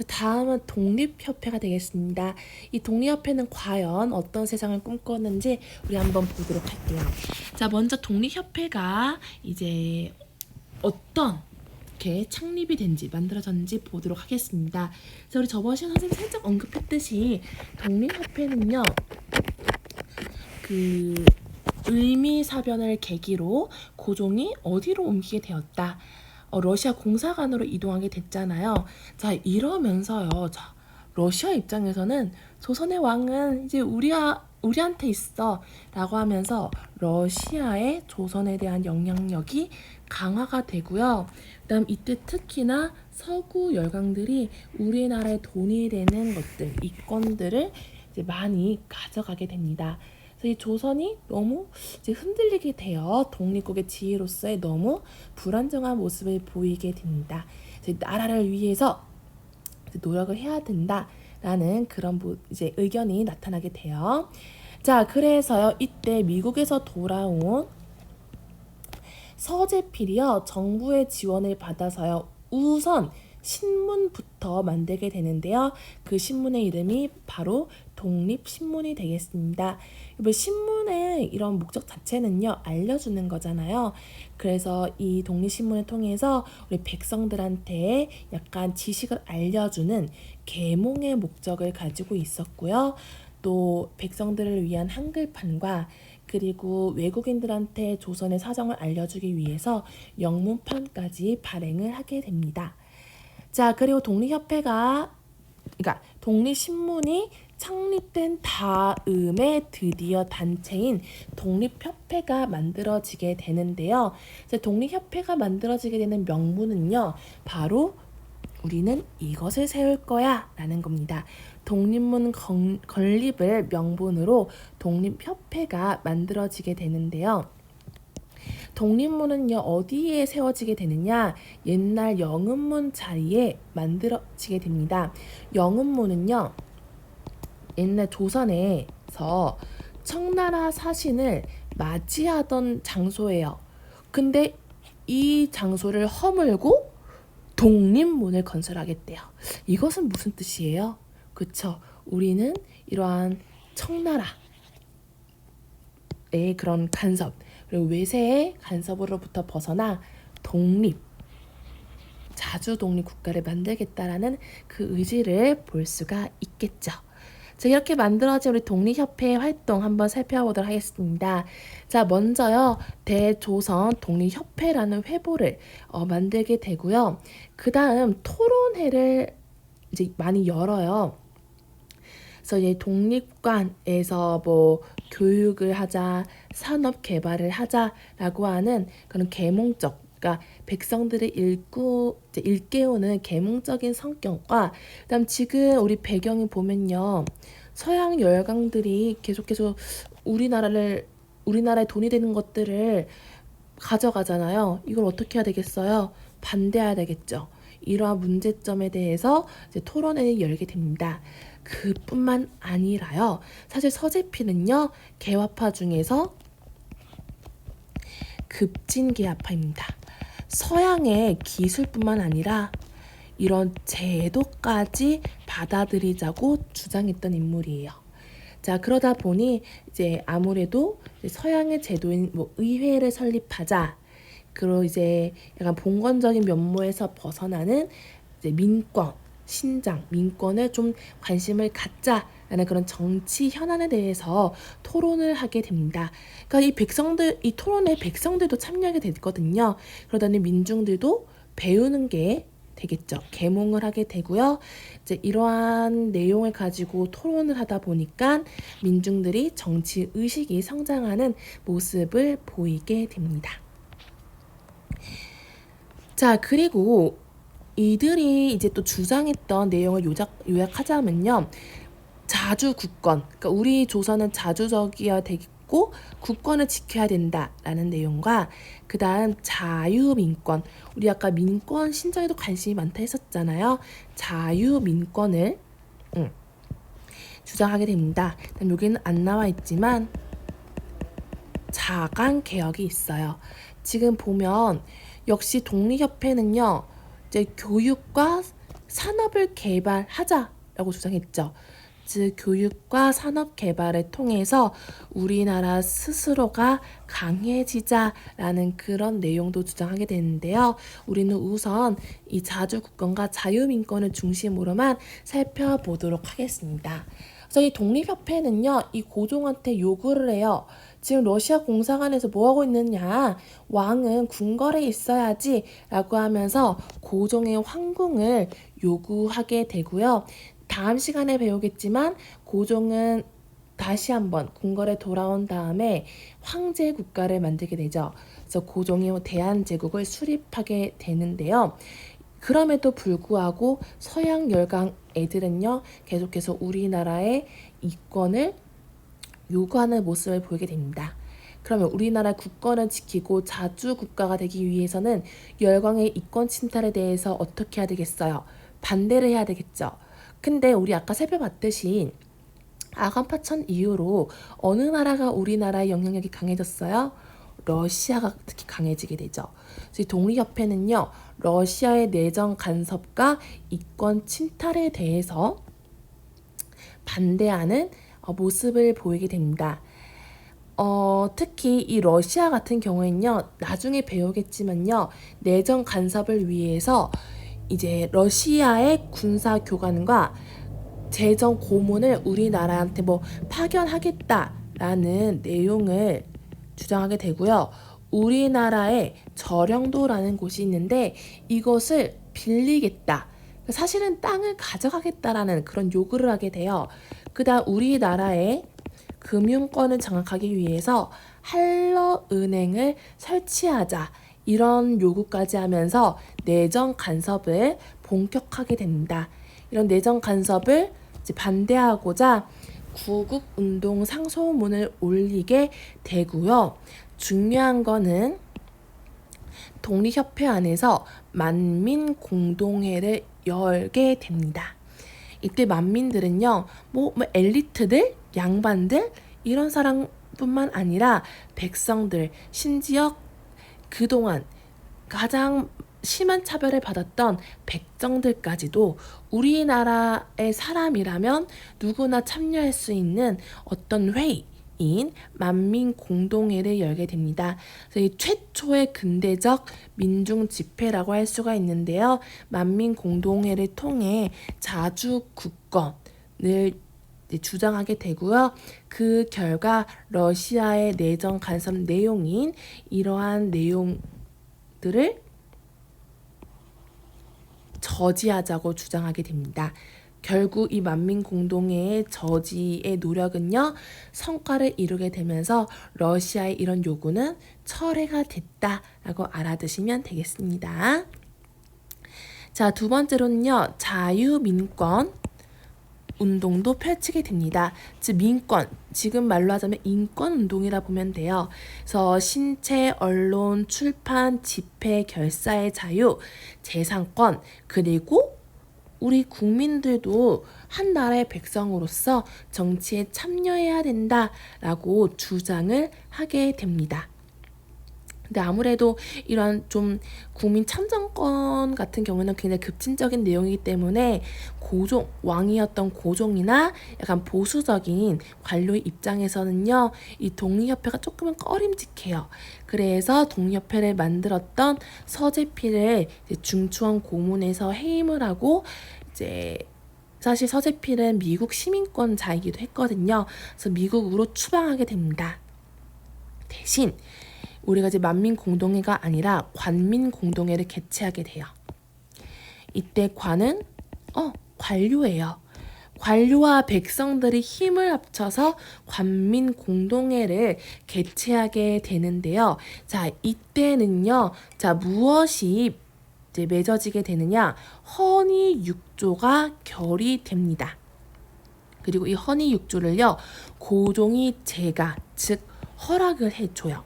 자, 다음은 독립협회가 되겠습니다. 이 독립협회는 과연 어떤 세상을 꿈꿨는지 우리 한번 보도록 할게요. 자, 먼저 독립협회가 이제 어떤 이렇게 창립이 된지 만들어졌는지 보도록 하겠습니다. 자, 우리 저번 시간 선생님 살짝 언급했듯이 독립협회는요, 그 의미사변을 계기로 고종이 어디로 옮기게 되었다. 어, 러시아 공사관으로 이동하게 됐잖아요. 자, 이러면서요. 자, 러시아 입장에서는 조선의 왕은 이제 우리야 우리한테 있어 라고 하면서 러시아의 조선에 대한 영향력이 강화가 되고요. 그다음 이때 특히나 서구 열강들이 우리나라의 돈이 되는 것들, 이권들을 이제 많이 가져가게 됩니다. 그래서 이 조선이 너무 이제 흔들리게 되어 독립국의 지위로서의 너무 불안정한 모습을 보이게 됩니다. 그래서 나라를 위해서 노력을 해야 된다라는 그런 뭐 이제 의견이 나타나게 돼요. 자, 그래서요 이때 미국에서 돌아온 서재필이요 정부의 지원을 받아서요 우선 신문부터 만들게 되는데요. 그 신문의 이름이 바로 독립신문이 되겠습니다. 뭐 신문의 이런 목적 자체는요, 알려주는 거잖아요. 그래서 이 독립신문을 통해서 우리 백성들한테 약간 지식을 알려주는 계몽의 목적을 가지고 있었고요. 또 백성들을 위한 한글판과 그리고 외국인들한테 조선의 사정을 알려주기 위해서 영문판까지 발행을 하게 됩니다. 자, 그리고 독립협회가 그러니까 독립신문이 창립된 다음에 드디어 단체인 독립협회가 만들어지게 되는데요. 독립협회가 만들어지게 되는 명분은요, 바로 우리는 이것을 세울 거야 라는 겁니다. 독립문 건립을 명분으로 독립협회가 만들어지게 되는데요. 독립문은요 어디에 세워지게 되느냐 옛날 영음문 자리에 만들어지게 됩니다. 영음문은요 옛날 조선에서 청나라 사신을 맞이하던 장소예요. 근데 이 장소를 허물고 독립문을 건설하겠대요. 이것은 무슨 뜻이에요? 그쵸? 우리는 이러한 청나라의 그런 간섭 그리고 외세의 간섭으로부터 벗어나 독립 자주 독립 국가를 만들겠다라는 그 의지를 볼 수가 있겠죠. 자, 이렇게 만들어진 우리 독립협회 활동 한번 살펴보도록 하겠습니다. 자, 먼저요, 대조선 독립협회라는 회보를 어, 만들게 되고요. 그 다음 토론회를 이제 많이 열어요. 그래서 이제 독립관에서 뭐 교육을 하자, 산업 개발을 하자라고 하는 그런 계몽적 그러니까 백성들을 읽고 일깨우는 계몽적인 성격과 그다음 지금 우리 배경을 보면요. 서양 열강들이 계속 계속 우리나라를 우리나라의 돈이 되는 것들을 가져가잖아요. 이걸 어떻게 해야 되겠어요? 반대해야 되겠죠. 이러한 문제점에 대해서 토론회를 열게 됩니다. 그뿐만 아니라요. 사실 서재피는요. 개화파 중에서 급진개화파입니다. 서양의 기술뿐만 아니라 이런 제도까지 받아들이자고 주장했던 인물이에요. 자 그러다 보니 이제 아무래도 서양의 제도인 뭐 의회를 설립하자 그리고 이제 약간 봉건적인 면모에서 벗어나는 이제 민권 신장 민권에 좀 관심을 갖자 라는 그런 정치 현안에 대해서 토론을 하게 됩니다. 그러니까 이 백성들 이 토론에 백성들도 참여하게 됐거든요. 그러더니 민중들도 배우는 게 되겠죠. 계몽을 하게 되고요. 이제 이러한 내용을 가지고 토론을 하다 보니까 민중들이 정치 의식이 성장하는 모습을 보이게 됩니다. 자, 그리고 이들이 이제 또 주장했던 내용을 요약, 요약하자면요. 자주 국권, 그러니까 우리 조선은 자주적이어야 되겠고 국권을 지켜야 된다라는 내용과 그 다음 자유민권, 우리 아까 민권 신정에도 관심이 많다 했었잖아요. 자유민권을 음, 주장하게 됩니다. 여기는 안 나와 있지만 자강 개혁이 있어요. 지금 보면 역시 독립협회는요. 이제 교육과 산업을 개발하자라고 주장했죠. 즉 교육과 산업 개발을 통해서 우리나라 스스로가 강해지자라는 그런 내용도 주장하게 되는데요. 우리는 우선 이 자주 국권과 자유민권을 중심으로만 살펴보도록 하겠습니다. 그래서 이 독립협회는요, 이 고종한테 요구를 해요. 지금 러시아 공사관에서 뭐 하고 있느냐? 왕은 궁궐에 있어야지 라고 하면서 고종의 황궁을 요구하게 되고요. 다음 시간에 배우겠지만 고종은 다시 한번 궁궐에 돌아온 다음에 황제 국가를 만들게 되죠. 그래서 고종이 대한제국을 수립하게 되는데요. 그럼에도 불구하고 서양 열강 애들은요 계속해서 우리나라의 이권을 요구하는 모습을 보이게 됩니다. 그러면 우리나라 국권을 지키고 자주 국가가 되기 위해서는 열강의 이권 침탈에 대해서 어떻게 해야 되겠어요? 반대를 해야 되겠죠. 근데 우리 아까 살펴봤듯이 아간파천 이후로 어느 나라가 우리나라의 영향력이 강해졌어요? 러시아가 특히 강해지게 되죠. 독립협회는요, 러시아의 내정 간섭과 이권 침탈에 대해서 반대하는 어, 모습을 보이게 됩니다. 어, 특히 이 러시아 같은 경우에는요, 나중에 배우겠지만요, 내정 간섭을 위해서 이제 러시아의 군사 교관과 재정 고문을 우리나라한테 뭐 파견하겠다라는 내용을 주장하게 되고요. 우리나라에 저령도라는 곳이 있는데 이것을 빌리겠다. 사실은 땅을 가져가겠다라는 그런 요구를 하게 돼요. 그다음 우리나라의 금융권을 장악하기 위해서 할러 은행을 설치하자. 이런 요구까지 하면서 내정 간섭을 본격하게 됩니다. 이런 내정 간섭을 반대하고자 구국 운동 상소문을 올리게 되고요. 중요한 거는 독립협회 안에서 만민 공동회를 열게 됩니다. 이때 만민들은요, 뭐, 뭐 엘리트들, 양반들 이런 사람뿐만 아니라 백성들, 심지어 그동안 가장 심한 차별을 받았던 백정들까지도 우리나라의 사람이라면 누구나 참여할 수 있는 어떤 회의 인 만민 공동회를 열게 됩니다. 그래서 최초의 근대적 민중 집회라고 할 수가 있는데요. 만민 공동회를 통해 자주 국권을 주장하게 되고요. 그 결과 러시아의 내정 간섭 내용인 이러한 내용들을 저지하자고 주장하게 됩니다. 결국 이 만민 공동회의 저지의 노력은요, 성과를 이루게 되면서 러시아의 이런 요구는 철회가 됐다라고 알아두시면 되겠습니다. 자, 두 번째로는요, 자유민권 운동도 펼치게 됩니다. 즉 민권, 지금 말로 하자면 인권 운동이라 보면 돼요. 그래서 신체, 언론, 출판, 집회, 결사의 자유, 재산권, 그리고 우리 국민들도 한 나라의 백성으로서 정치에 참여해야 된다라고 주장을 하게 됩니다. 근데 아무래도 이런 좀 국민 참정권 같은 경우는 굉장히 급진적인 내용이기 때문에 고종 왕이었던 고종이나 약간 보수적인 관료 입장에서는요 이 독립협회가 조금은 꺼림직해요. 그래서 독립협회를 만들었던 서재필을 중추원 고문에서 해임을 하고 이제 사실 서재필은 미국 시민권자이기도 했거든요. 그래서 미국으로 추방하게 됩니다. 대신 우리가 이제 만민 공동회가 아니라 관민 공동회를 개최하게 돼요. 이때 관은 어 관료예요. 관료와 백성들이 힘을 합쳐서 관민 공동회를 개최하게 되는데요. 자, 이때는요. 자, 무엇이 이제 맺어지게 되느냐? 허니 육조가 결의됩니다. 그리고 이 허니 육조를요. 고종이 제가 즉 허락을 해줘요.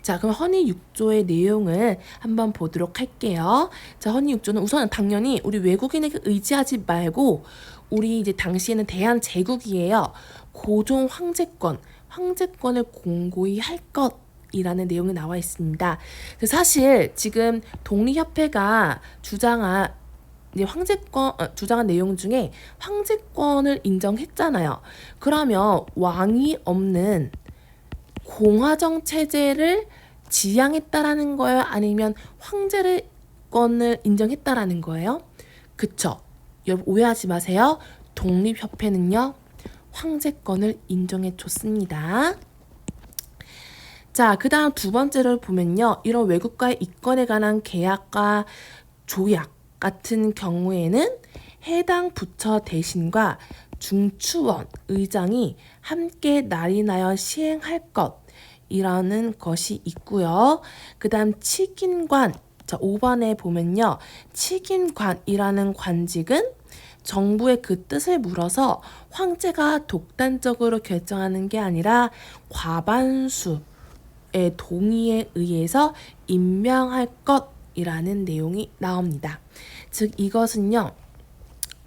자, 그럼 허니 육조의 내용을 한번 보도록 할게요. 자, 허니 육조는 우선 당연히 우리 외국인에게 의지하지 말고 우리 이제 당시에는 대한 제국이에요. 고종 황제권, 황제권을 공고히 할 것. 이라는 내용이 나와 있습니다. 사실 지금 독립협회가 주장한 황제권 어, 주장한 내용 중에 황제권을 인정했잖아요. 그러면 왕이 없는 공화정 체제를 지향했다라는 거예요? 아니면 황제를 권을 인정했다라는 거예요? 그쵸? 여러분 오해하지 마세요. 독립협회는요 황제권을 인정해 줬습니다. 자, 그 다음 두 번째를 보면요. 이런 외국과의 이권에 관한 계약과 조약 같은 경우에는 해당 부처 대신과 중추원 의장이 함께 날인하여 시행할 것 이라는 것이 있고요. 그 다음 칙인관 자, 5번에 보면요. 칙인관이라는 관직은 정부의 그 뜻을 물어서 황제가 독단적으로 결정하는 게 아니라 과반수 의 동의에 의해서 임명할 것이라는 내용이 나옵니다. 즉 이것은요.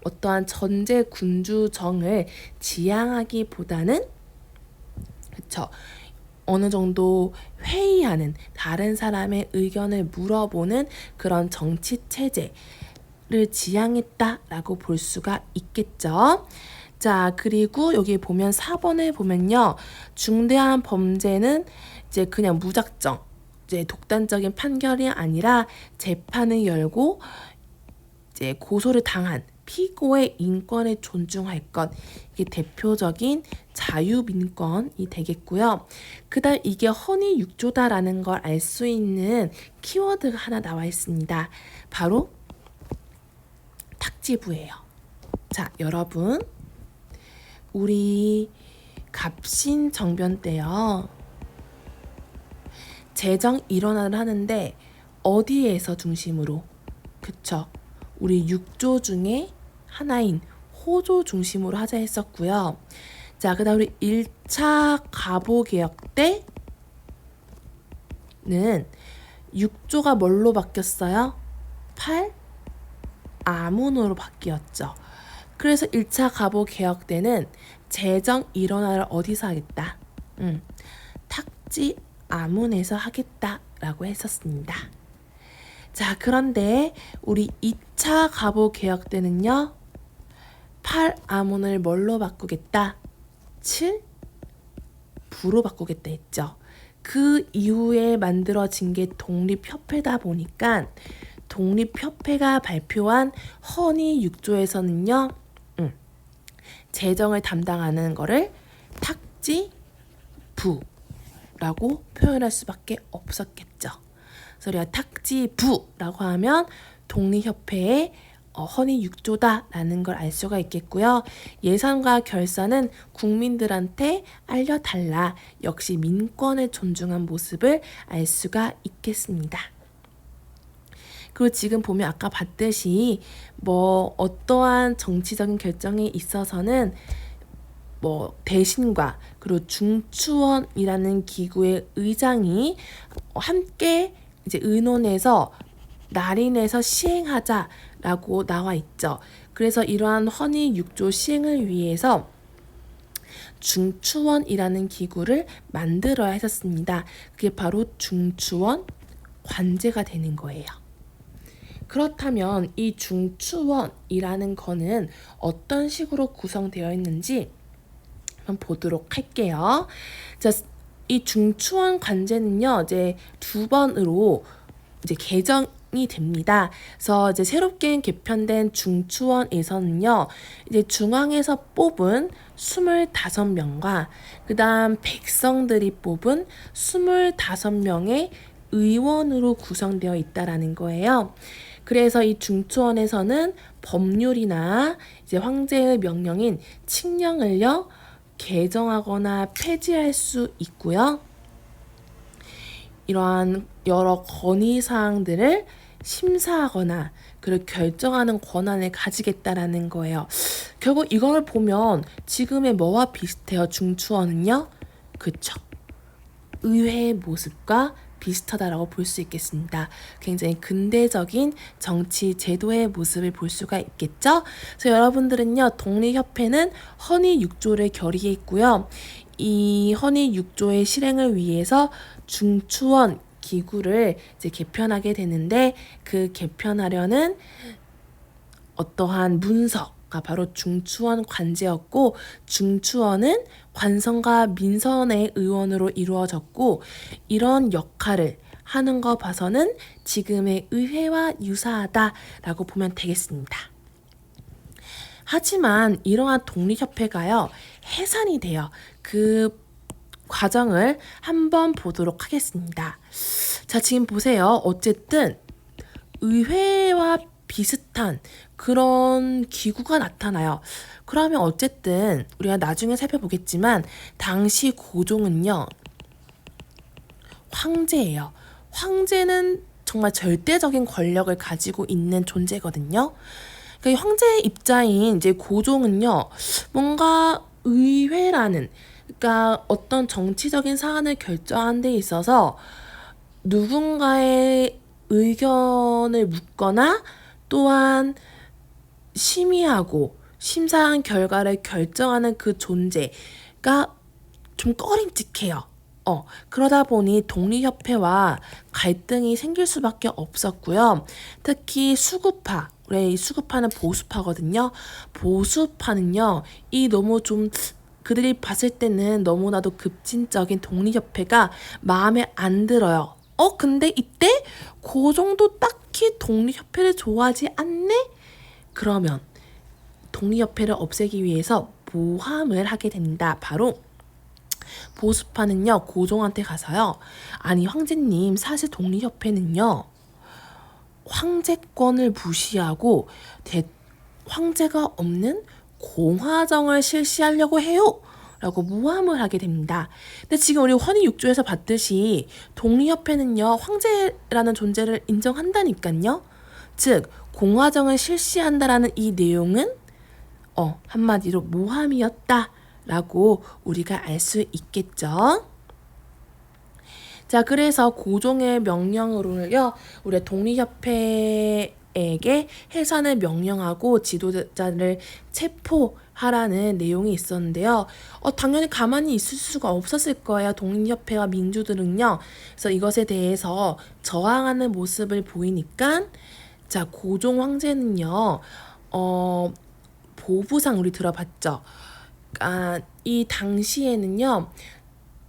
어떠한 전제 군주정을 지향하기보다는 그쵸 어느 정도 회의하는 다른 사람의 의견을 물어보는 그런 정치 체제를 지향했다라고 볼 수가 있겠죠. 자, 그리고 여기 보면 4번을 보면요. 중대한 범죄는 이제 그냥 무작정 이제 독단적인 판결이 아니라 재판을 열고 이제 고소를 당한 피고의 인권을 존중할 것 이게 대표적인 자유민권이 되겠고요. 그다음 이게 허니 육조다라는 걸 알 수 있는 키워드가 하나 나와 있습니다. 바로 탁지부예요. 자, 여러분 우리 갑신 정변 때요. 재정 일원화를 하는데 어디에서 중심으로? 그쵸? 우리 6조 중에 하나인 호조 중심으로 하자 했었고요. 자, 그 다음 우리 1차 가보 개혁 때는 6조가 뭘로 바뀌었어요? 8 아문으로 바뀌었죠. 그래서 1차 가보 개혁 때는 재정 일원화를 어디서 하겠다? 음, 탁지 아문에서 하겠다라고 했었습니다. 자, 그런데 우리 2차 가보 개혁 때는요. 8 아몬을 뭘로 바꾸겠다? 7 부로 바꾸겠다 했죠. 그 이후에 만들어진 게 독립협회다 보니까 독립협회가 발표한 허니 6조에서는요. 음, 재정을 담당하는 거를 탁지 부 라고 표현할 수밖에 없었겠죠. 그래서 우리가 탁지부라고 하면 독립협회의 어, 허니 6조다라는 걸 알 수가 있겠고요. 예산과 결산은 국민들한테 알려달라. 역시 민권을 존중한 모습을 알 수가 있겠습니다. 그리고 지금 보면 아까 봤듯이 뭐 어떠한 정치적인 결정에 있어서는 뭐 대신과 그리고 중추원이라는 기구의 의장이 함께 이제 의논해서 날인해서 시행하자라고 나와 있죠. 그래서 이러한 헌의 6조 시행을 위해서 중추원이라는 기구를 만들어야 했었습니다. 그게 바로 중추원 관제가 되는 거예요. 그렇다면 이 중추원이라는 거는 어떤 식으로 구성되어 있는지 한번 보도록 할게요. 자, 이 중추원 관제는요, 이제 두 번으로 이제 개정 이 됩니다. 그래서 이제 새롭게 개편된 중추원에서는요, 이제 중앙에서 뽑은 25명과 그 다음 백성들이 뽑은 25명의 의원으로 구성되어 있다라는 거예요. 그래서 이 중추원에서는 법률이나 이제 황제의 명령인 칙령을요, 개정하거나 폐지할 수 있고요. 이러한 여러 건의 사항들을 심사하거나 그리고 결정하는 권한을 가지겠다라는 거예요. 결국 이걸 보면 지금의 뭐와 비슷해요? 중추원은요? 그쵸. 의회의 모습과 비슷하다라고 볼 수 있겠습니다. 굉장히 근대적인 정치 제도의 모습을 볼 수가 있겠죠. 그래서 여러분들은요, 독립협회는 허니 6조를 결의했고요. 이 허니 6조의 실행을 위해서 중추원 기구를 이제 개편하게 되는데 그 개편하려는 어떠한 문서가 바로 중추원 관제였고 중추원은 관선과 민선의 의원으로 이루어졌고 이런 역할을 하는 거 봐서는 지금의 의회와 유사하다라고 보면 되겠습니다. 하지만 이러한 독립협회가요 해산이 돼요. 그 과정을 한번 보도록 하겠습니다. 자, 지금 보세요. 어쨌든 의회와 비슷한 그런 기구가 나타나요. 그러면 어쨌든 우리가 나중에 살펴보겠지만 당시 고종은요. 황제예요. 황제는 정말 절대적인 권력을 가지고 있는 존재거든요. 그러니까 황제의 입장인 이제 고종은요. 뭔가 의회라는 그러니까 어떤 정치적인 사안을 결정하는 데 있어서 누군가의 의견을 묻거나 또한 심의하고 심사한 결과를 결정하는 그 존재가 좀 꺼림직해요. 어, 그러다 보니 독립협회와 갈등이 생길 수밖에 없었고요. 특히 수구파, 우리 이 수구파는 보수파거든요. 보수파는요, 이 너무 좀 그들이 봤을 때는 너무나도 급진적인 독립협회가 마음에 안 들어요. 어, 근데 이때 고정도 딱히 독립협회를 좋아하지 않네? 그러면 독립협회를 없애기 위해서 모함을 하게 된다. 바로 보수파는요, 고종한테 가서요, 아니, 황제님, 사실 독립협회는요, 황제권을 무시하고 대, 황제가 없는 공화정을 실시하려고 해요. 라고 모함을 하게 됩니다. 근데 지금 우리 헌의 6조에서 봤듯이 독립협회는요, 황제라는 존재를 인정한다니까요. 즉, 공화정을 실시한다라는 이 내용은 어, 한마디로 모함이었다. 라고 우리가 알 수 있겠죠. 자, 그래서 고종의 명령으로요, 우리 독립협회에게 해산을 명령하고 지도자를 체포하라는 내용이 있었는데요. 어, 당연히 가만히 있을 수가 없었을 거예요. 독립협회와 민주들은요. 그래서 이것에 대해서 저항하는 모습을 보이니까, 자, 고종 황제는요, 어, 보부상 우리 들어봤죠? 아, 이 당시에는요,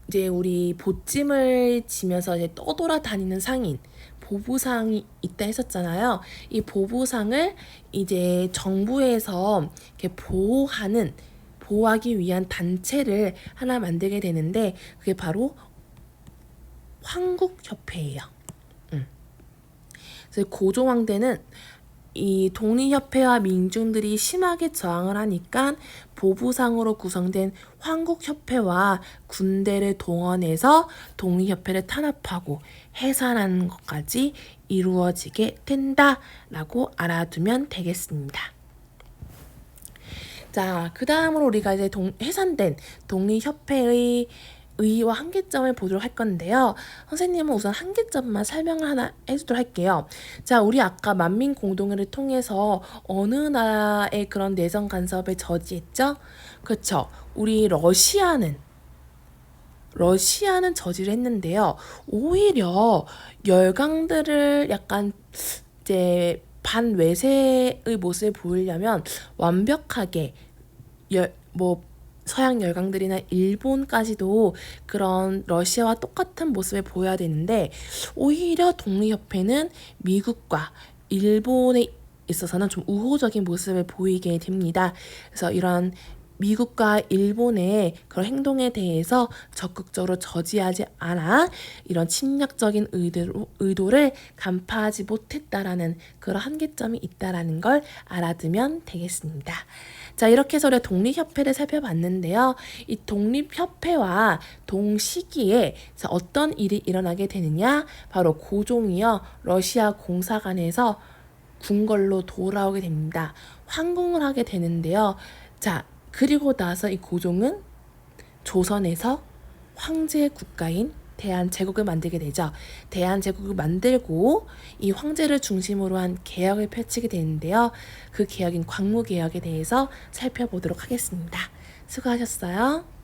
이제 우리 보찜을 지면서 이제 떠돌아 다니는 상인, 보부상이 있다 했었잖아요. 이 보부상을 이제 정부에서 이렇게 보호하는, 보호하기 위한 단체를 하나 만들게 되는데, 그게 바로 황국협회예요. 음. 그래서 고종황대는 이 독립협회와 민중들이 심하게 저항을 하니까 보부상으로 구성된 황국협회와 군대를 동원해서 독립협회를 탄압하고 해산하는 것까지 이루어지게 된다라고 알아두면 되겠습니다. 자, 그 다음으로 우리가 이제 동, 해산된 독립협회의 의의와 한계점을 보도록 할 건데요. 선생님은 우선 한계점만 설명을 하나 해주도록 할게요. 자, 우리 아까 만민 공동회를 통해서 어느 나라의 그런 내정 간섭을 저지했죠? 그렇죠. 우리 러시아는 러시아는 저지를 했는데요. 오히려 열강들을 약간 이제 반외세의 모습을 보이려면 완벽하게 열, 뭐 서양 열강들이나 일본까지도 그런 러시아와 똑같은 모습을 보여야 되는데 오히려 독립협회는 미국과 일본에 있어서는 좀 우호적인 모습을 보이게 됩니다. 그래서 이런 미국과 일본의 그런 행동에 대해서 적극적으로 저지하지 않아 이런 침략적인 의도로, 의도를 간파하지 못했다라는 그런 한계점이 있다라는 걸 알아두면 되겠습니다. 자, 이렇게 해서 우리가 독립협회를 살펴봤는데요. 이 독립협회와 동시기에 어떤 일이 일어나게 되느냐? 바로 고종이요. 러시아 공사관에서 궁궐로 돌아오게 됩니다. 황궁을 하게 되는데요. 자, 그리고 나서 이 고종은 조선에서 황제 국가인 대한제국을 만들게 되죠. 대한제국을 만들고 이 황제를 중심으로 한 개혁을 펼치게 되는데요. 그 개혁인 광무개혁에 대해서 살펴보도록 하겠습니다. 수고하셨어요.